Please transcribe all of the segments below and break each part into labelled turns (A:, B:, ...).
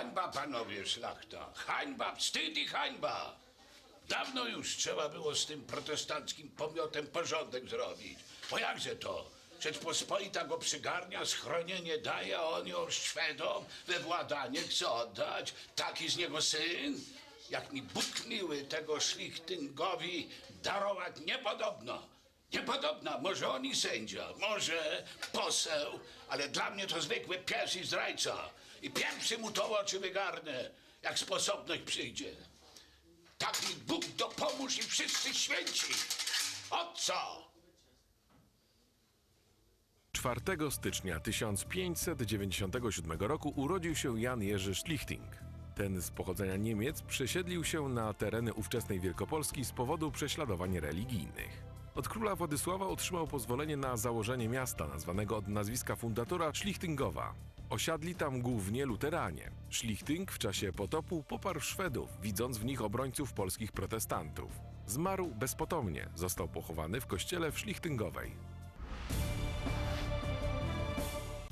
A: Hańba, panowie szlachta! Hańba, wstyd i hańba! Dawno już trzeba było z tym protestanckim pomiotem porządek zrobić. Bo jakże to? Rzeczpospolita go przygarnia, schronienie daje, a on ją Szwedom we władanie chce oddać. Taki z niego syn? Jak mi Bóg miły tego szlichtyngowi darować niepodobno. Niepodobna, może on i sędzia, może poseł, ale dla mnie to zwykły pies i zdrajca. I pierwszy mu to oczy wygarnę, jak sposobność przyjdzie. Tak mi Bóg dopomóż i wszyscy święci. O co?
B: 4 stycznia 1597 roku urodził się Jan Jerzy Schlichting. Ten z pochodzenia Niemiec przesiedlił się na tereny ówczesnej Wielkopolski z powodu prześladowań religijnych. Od króla Władysława otrzymał pozwolenie na założenie miasta nazwanego od nazwiska fundatora Schlichtingowa. Osiadli tam głównie luteranie. Schlichting w czasie potopu poparł Szwedów, widząc w nich obrońców polskich protestantów. Zmarł bezpotomnie, został pochowany w kościele w Schlichtingowej.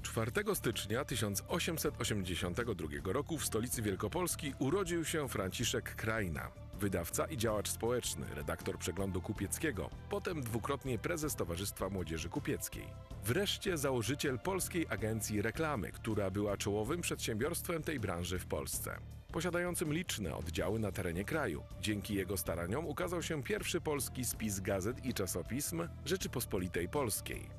B: 4 stycznia 1882 roku w stolicy Wielkopolski urodził się Franciszek Krajna, wydawca i działacz społeczny, redaktor przeglądu kupieckiego, potem dwukrotnie prezes Towarzystwa Młodzieży Kupieckiej. Wreszcie założyciel Polskiej Agencji Reklamy, która była czołowym przedsiębiorstwem tej branży w Polsce. Posiadającym liczne oddziały na terenie kraju. Dzięki jego staraniom ukazał się pierwszy polski spis gazet i czasopism Rzeczypospolitej Polskiej.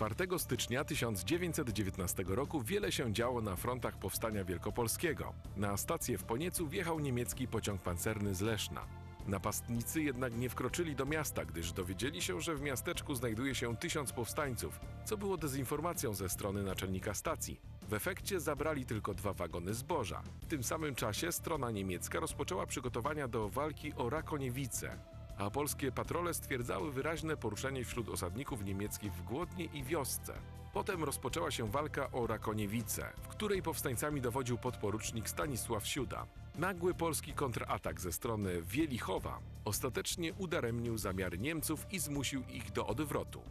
B: 4 stycznia 1919 roku wiele się działo na frontach Powstania Wielkopolskiego. Na stację w Poniecu wjechał niemiecki pociąg pancerny z Leszna. Napastnicy jednak nie wkroczyli do miasta, gdyż dowiedzieli się, że w miasteczku znajduje się tysiąc powstańców, co było dezinformacją ze strony naczelnika stacji. W efekcie zabrali tylko dwa wagony zboża. W tym samym czasie strona niemiecka rozpoczęła przygotowania do walki o Rakoniewice, a polskie patrole stwierdzały wyraźne poruszenie wśród osadników niemieckich w Głodnie i Wiosce. Potem rozpoczęła się walka o Rakoniewice, w której powstańcami dowodził podporucznik Stanisław Siuda. Nagły polski kontratak ze strony Wielichowa ostatecznie udaremnił zamiary Niemców i zmusił ich do odwrotu.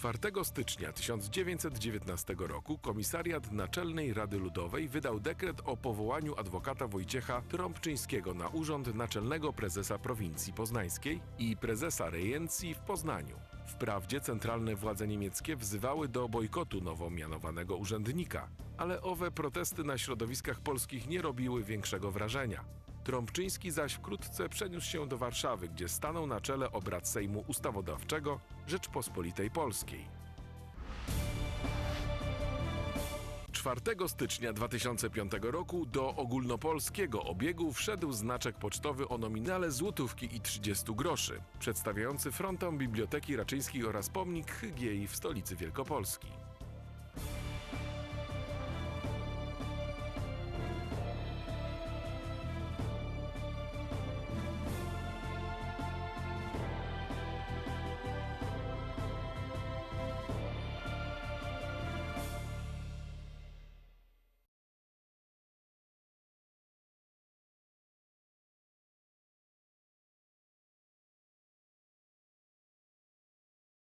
B: 4 stycznia 1919 roku Komisariat Naczelnej Rady Ludowej wydał dekret o powołaniu adwokata Wojciecha Trąbczyńskiego na urząd naczelnego prezesa prowincji poznańskiej i prezesa rejencji w Poznaniu. Wprawdzie centralne władze niemieckie wzywały do bojkotu nowo mianowanego urzędnika, ale owe protesty na środowiskach polskich nie robiły większego wrażenia. Trąbczyński zaś wkrótce przeniósł się do Warszawy, gdzie stanął na czele obrad Sejmu Ustawodawczego Rzeczpospolitej Polskiej. 4 stycznia 2005 roku do ogólnopolskiego obiegu wszedł znaczek pocztowy o nominale złotówki i 30 groszy, przedstawiający frontom Biblioteki Raczyńskiej oraz pomnik Hygiei w stolicy Wielkopolski.